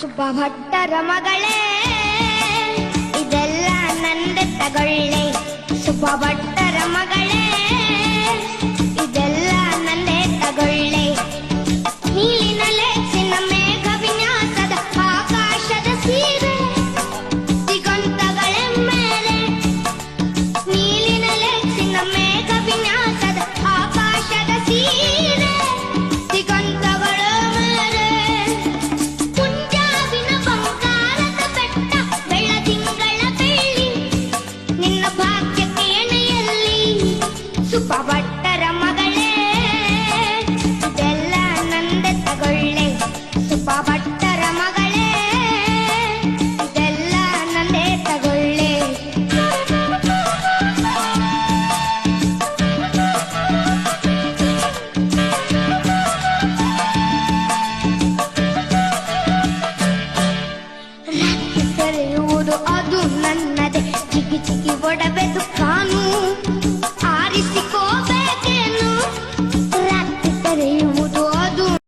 ಸುಬ್ಬಭಟ್ಟರ ಮಗಳೇ, ಇದೆಲ್ಲ ನಂದ ತಗೊಳ್ಳೆ. ಸುಬ್ಬಭಟ್ಟರ ಮಗಳೇ, ಇದೆಲ್ಲ ನನ್ನೇ ತಗೊಳ್ಳೆ. ನೀಲಿನ ಲೇಸಿನ ಮೇಘ ವಿನ್ಯಾಸದ ಆಕಾಶದ ಸೀರೆ, ದಿಗಂತಗಳ ಮೇಲೆ. ನೀಲಿನ ಲೇಸಿನ ಮೇಘ ವಿನ್ಯಾಸದ ಆಕಾಶದ ಸೀರೆ. ಸುಪಭಟ್ಟರ ಮಗಳೇ, ಇದೆಲ್ಲ ನಂದ ತಗೊಳ್ಳೆ. ಸುಪಭಟ್ಟರ ಮಗಳೇ, ಇದೆಲ್ಲ ನಂದೇ ತಗೊಳ್ಳೆ. ಸೆರೆಯುವುದು ಅದು ನನ್ನದೇ. ಚಿಕ್ಕಿ ಚಿಕ್ಕಿ ಒಡಬೆದು ಕಾನು